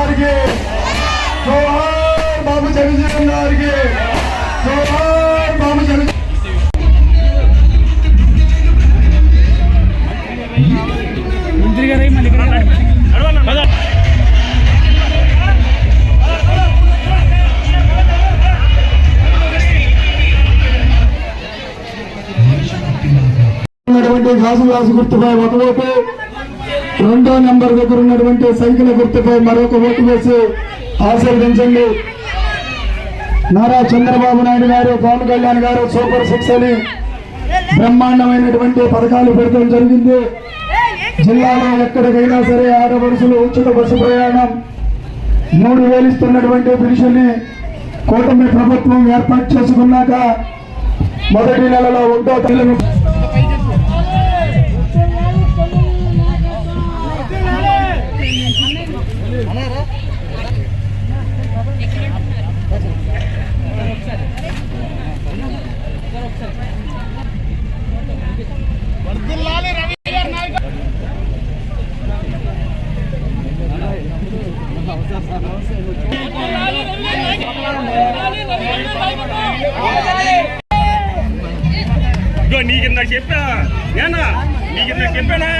బాబు గారికి. జోహార్ బాబు జగజీవన్ గారికి. జోహార్ బాబు జగ ఉన్నటువంటి గాజు గుర్తుపై ఒకవైపు రెండో నెంబర్ దగ్గర ఉన్నటువంటి సైకిల్ గుర్తుపై మరొక ఓటు వేసి ఆశీర్వదించండి నారా చంద్రబాబు నాయుడు గారు పవన్ కళ్యాణ్ గారు సూపర్ సిక్స్ అని బ్రహ్మాండమైనటువంటి పథకాలు పెడతాం జరిగింది. జిల్లాలో ఎక్కడికైనా సరే ఆడపడుచులు ఉచిత బస్సు ప్రయాణం మూడు వేలు ఇస్తున్నటువంటి పెన్షన్ని కూటమి ప్రభుత్వం ఏర్పాటు చేసుకున్నాక మొదటి నెలలో ఒకటో తల్లిని నీకు ఇందాక చెప్పా. నేనా నీకు ఇందాక చెప్పానా?